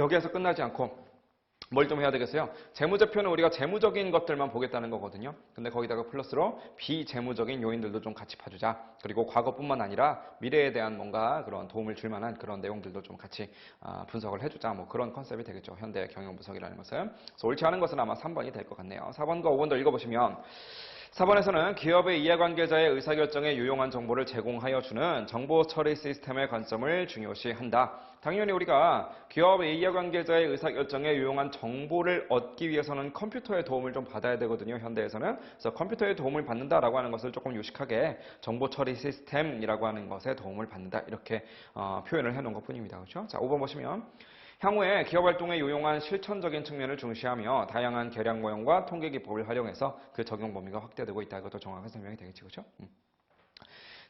여기에서 끝나지 않고 뭘 좀 해야 되겠어요? 재무제표는 우리가 재무적인 것들만 보겠다는 거거든요. 근데 거기다가 플러스로 비재무적인 요인들도 좀 같이 봐주자. 그리고 과거뿐만 아니라 미래에 대한 뭔가 그런 도움을 줄 만한 그런 내용들도 좀 같이 아, 분석을 해주자. 뭐 그런 컨셉이 되겠죠. 현대 경영 분석이라는 것은. 그래서 옳지 않은 것은 아마 3번이 될 것 같네요. 4번과 5번도 읽어보시면 4번에서는 기업의 이해관계자의 의사결정에 유용한 정보를 제공하여 주는 정보 처리 시스템의 관점을 중요시한다. 당연히 우리가 기업의 이해관계자의 의사결정에 유용한 정보를 얻기 위해서는 컴퓨터의 도움을 좀 받아야 되거든요. 현대에서는. 그래서 컴퓨터의 도움을 받는다라고 하는 것을 조금 유식하게 정보 처리 시스템이라고 하는 것에 도움을 받는다. 이렇게 어, 표현을 해놓은 것 뿐입니다. 그렇죠? 자, 5번 보시면 향후에 기업 활동에 유용한 실천적인 측면을 중시하며 다양한 계량 모형과 통계 기법을 활용해서 그 적용 범위가 확대되고 있다. 이것도 정확한 설명이 되겠지, 그렇죠? 음.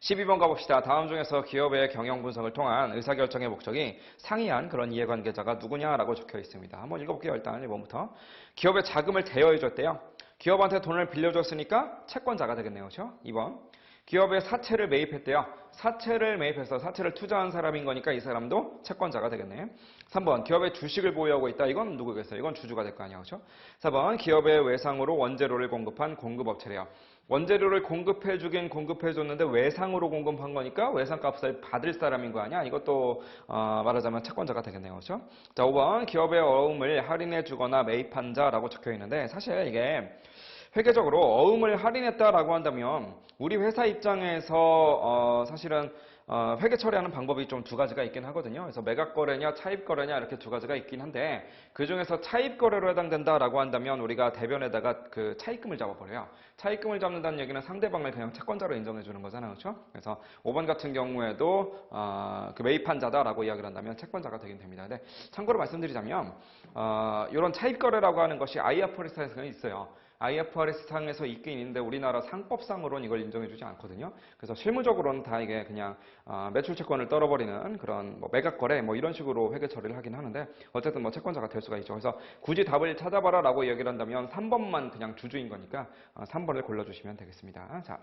12번 가봅시다. 다음 중에서 기업의 경영 분석을 통한 의사결정의 목적이 상이한 그런 이해관계자가 누구냐라고 적혀 있습니다. 한번 읽어볼게요. 일단 1번부터. 기업에 자금을 대여해줬대요. 기업한테 돈을 빌려줬으니까 채권자가 되겠네요. 그렇죠? 2번. 기업에 사채를 매입했대요. 사채를 매입해서 사채를 투자한 사람인 거니까 이 사람도 채권자가 되겠네. 3번 기업의 주식을 보유하고 있다. 이건 누구겠어요? 이건 주주가 될 거 아니야. 그렇죠? 4번 기업의 외상으로 원재료를 공급한 공급업체래요. 원재료를 공급해 주긴 공급해 줬는데 외상으로 공급한 거니까 외상값을 받을 사람인 거 아니야? 이것도 어, 말하자면 채권자가 되겠네요. 그렇죠? 자, 5번 기업의 어음을 할인해 주거나 매입한 자라고 적혀 있는데 사실 이게 회계적으로 어음을 할인했다라고 한다면 우리 회사 입장에서 어, 사실은 어, 회계 처리하는 방법이 좀 두 가지가 있긴 하거든요. 그래서 매각 거래냐 차입 거래냐 이렇게 두 가지가 있긴 한데 그 중에서 차입 거래로 해당된다라고 한다면 우리가 대변에다가 그 차입금을 잡아버려요. 차입금을 잡는다는 얘기는 상대방을 그냥 채권자로 인정해 주는 거잖아요, 그렇죠? 그래서 5번 같은 경우에도 어, 그 매입한 자다라고 이야기를 한다면 채권자가 되긴 됩니다. 근데 참고로 말씀드리자면 어, 이런 차입 거래라고 하는 것이 IFRS에서는 있어요. IFRS 상에서 있긴 있는데 우리나라 상법상으로는 이걸 인정해주지 않거든요. 그래서 실무적으로는 다 이게 그냥 어, 매출 채권을 떨어버리는 그런 뭐 매각 거래 뭐 이런 식으로 회계 처리를 하긴 하는데 어쨌든 뭐 채권자가 될 수가 있죠. 그래서 굳이 답을 찾아봐라라고 얘기를 한다면 3번만 그냥 주주인 거니까 어, 3번을 골라주시면 되겠습니다. 자.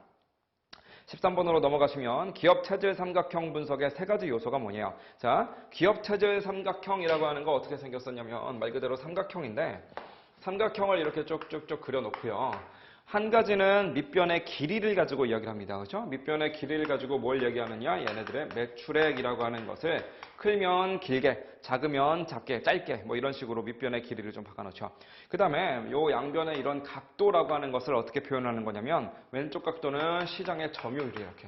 13번으로 넘어가시면 기업 체질 삼각형 분석의 세 가지 요소가 뭐냐요? 자, 기업 체질 삼각형이라고 하는 거 어떻게 생겼었냐면 말 그대로 삼각형인데 삼각형을 이렇게 쭉쭉쭉 그려놓고요. 한 가지는 밑변의 길이를 가지고 이야기를 합니다. 그렇죠? 밑변의 길이를 가지고 뭘 얘기하느냐? 얘네들의 매출액이라고 하는 것을 클면 길게, 작으면 작게, 짧게 뭐 이런 식으로 밑변의 길이를 좀 바꿔놓죠. 그 다음에 요 양변의 이런 각도라고 하는 것을 어떻게 표현하는 거냐면 왼쪽 각도는 시장의 점유율이 이렇게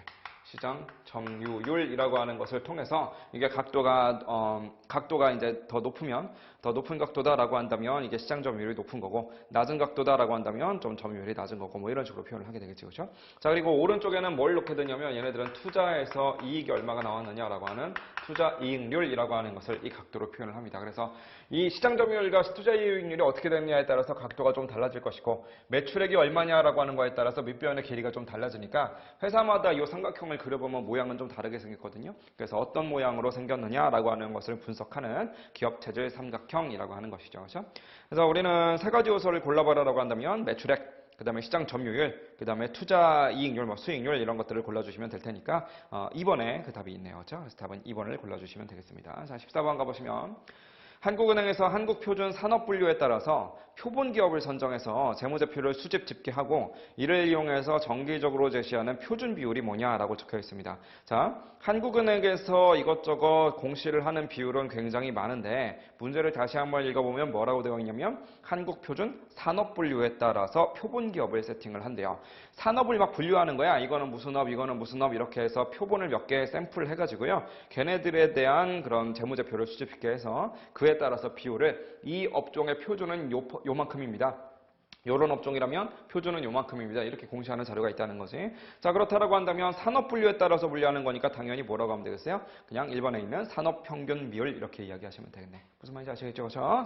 시장 점유율이라고 하는 것을 통해서 이게 각도가 어, 각도가 이제 더 높으면 더 높은 각도다라고 한다면 이게 시장 점유율이 높은 거고 낮은 각도다라고 한다면 좀 점유율이 낮은 거고 뭐 이런 식으로 표현을 하게 되겠죠, 그렇죠? 자 그리고 오른쪽에는 뭘 놓게 되냐면 얘네들은 투자에서 이익이 얼마가 나왔느냐라고 하는 투자 이익률이라고 하는 것을 이 각도로 표현을 합니다. 그래서 이 시장 점유율과 투자 이익률이 어떻게 되느냐에 따라서 각도가 좀 달라질 것이고 매출액이 얼마냐라고 하는 거에 따라서 밑변의 길이가 좀 달라지니까 회사마다 이 삼각형을 그려보면 모양은 좀 다르게 생겼거든요. 그래서 어떤 모양으로 생겼느냐라고 하는 것을 분석하는 기업 체질 삼각형이라고 하는 것이죠. 그렇죠? 그래서 우리는 세 가지 요소를 골라봐라라고 한다면 매출액, 그 다음에 시장 점유율, 그 다음에 투자 이익률, 뭐 수익률 이런 것들을 골라주시면 될 테니까 어, 2번에 그 답이 있네요. 그렇죠? 그래서 답은 2번을 골라주시면 되겠습니다. 자, 14번 가보시면 한국은행에서 한국표준 산업분류에 따라서 표본 기업을 선정해서 재무제표를 수집 집계하고 이를 이용해서 정기적으로 제시하는 표준 비율이 뭐냐라고 적혀 있습니다. 자, 한국은행에서 이것저것 공시를 하는 비율은 굉장히 많은데 문제를 다시 한번 읽어보면 뭐라고 되어 있냐면 한국표준 산업분류에 따라서 표본 기업을 세팅을 한대요. 산업을 막 분류하는 거야. 이거는 무슨 업, 이거는 무슨 업 이렇게 해서 표본을 몇 개 샘플 해가지고요. 걔네들에 대한 그런 재무제표를 수집해 해서 그에 따라서 비율을 이 업종의 표준은 요, 요만큼입니다. 요런 업종이라면 표준은 요만큼입니다. 이렇게 공시하는 자료가 있다는 거지. 자, 그렇다라고 한다면 산업 분류에 따라서 분류하는 거니까 당연히 뭐라고 하면 되겠어요? 그냥 1번에 있는 산업 평균 비율 이렇게 이야기하시면 되겠네. 무슨 말인지 아시겠죠? 그렇죠?